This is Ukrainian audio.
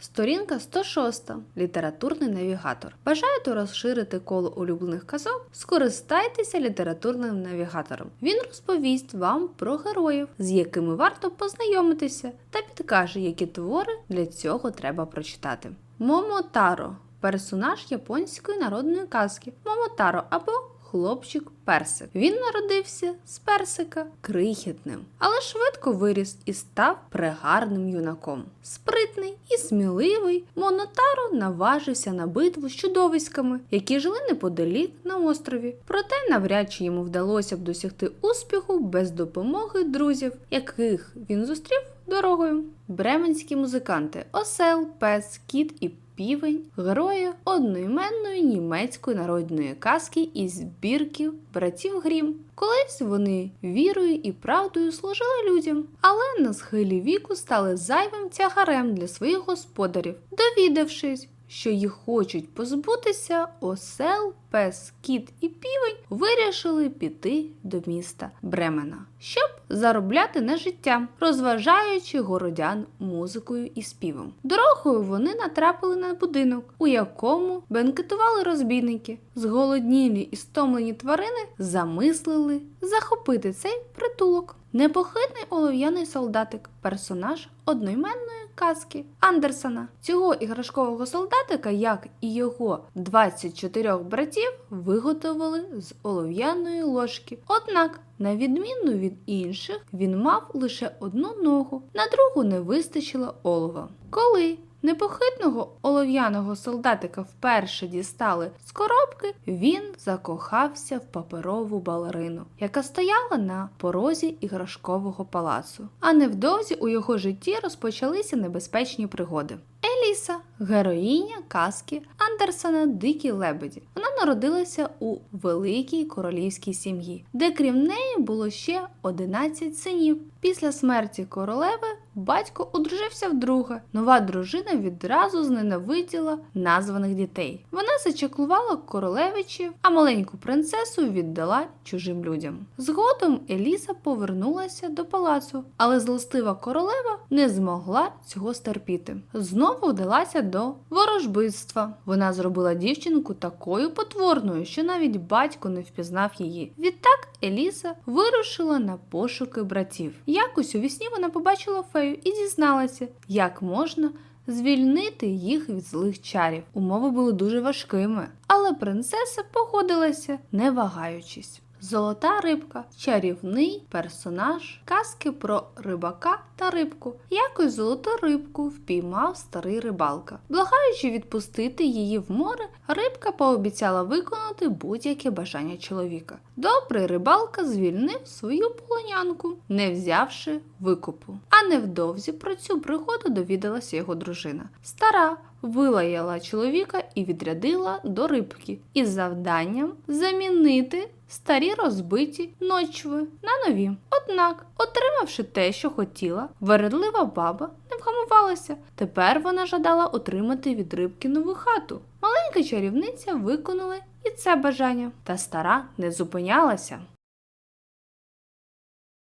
Сторінка 106. Літературний навігатор. Бажаєте розширити коло улюблених казок? Скористайтеся літературним навігатором. Він розповість вам про героїв, з якими варто познайомитися, та підкаже, які твори для цього треба прочитати. Момотаро персонаж японської народної казки. Момотаро або хлопчик персик. Він народився з персика крихітним, але швидко виріс і став прегарним юнаком. Спритний і сміливий, Монотаро наважився на битву з чудовиськами, які жили неподалік на острові. Проте навряд чи йому вдалося б досягти успіху без допомоги друзів, яких він зустрів дорогою. Бременські музиканти Осел, Пес, Кіт і Півень герої одноіменної німецької народної казки із збірків братів Грім. Колись вони вірою і правдою служили людям, але на схилі віку стали зайвим тягарем для своїх господарів, довідавшись, що їх хочуть позбутися, осел, пес, кіт і півень вирішили піти до міста Бремена, щоб заробляти на життя, розважаючи городян музикою і співом. Дорогою вони натрапили на будинок, у якому бенкетували розбійники. Зголоднілі і стомлені тварини замислили захопити цей притулок. Непохитний олов'яний солдатик, персонаж одноіменної казки Андерсона. Цього іграшкового солдатика, як і його 24 братів, виготовили з олов'яної ложки. Однак, на відміну від інших, він мав лише одну ногу, на другу не вистачило олова. Коли Непохитного олов'яного солдатика вперше дістали з коробки, він закохався в паперову балерину, яка стояла на порозі іграшкового палацу. А невдовзі у його житті розпочалися небезпечні пригоди. Еліса, героїня казки Андерсона Дикі лебеді. Вона народилася у великій королівській сім'ї, де крім неї було ще 11 синів. Після смерті королеви батько одружився вдруге. Нова дружина відразу зненавиділа названих дітей. Вона зачеклувала королевичів, а маленьку принцесу віддала чужим людям. Згодом Еліса повернулася до палацу, але злостива королева не змогла цього стерпіти. Знову вдалася до ворожбитства. Вона зробила дівчинку такою потворною, що навіть батько не впізнав її. Відтак Еліса вирушила на пошуки братів. Якось у вісні вона побачила фею і дізналася, як можна звільнити їх від злих чарів. Умови були дуже важкими, але принцеса погодилася, не вагаючись. Золота рибка чарівний персонаж казки про рибака та рибку. Якось золоту рибку впіймав старий рибалка. Благаючи відпустити її в море, рибка пообіцяла виконати будь-яке бажання чоловіка. Добрий рибалка звільнив свою полонянку, не взявши викупу. А невдовзі про цю пригоду довідалася його дружина. Стара вилаяла чоловіка і відрядила до рибки із завданням замінити старі розбиті ночви на нові. Однак, отримавши те, що хотіла, вередлива баба не вгамувалася. Тепер вона жадала отримати від рибки нову хату. Маленька чарівниця виконала і це бажання, та стара не зупинялася.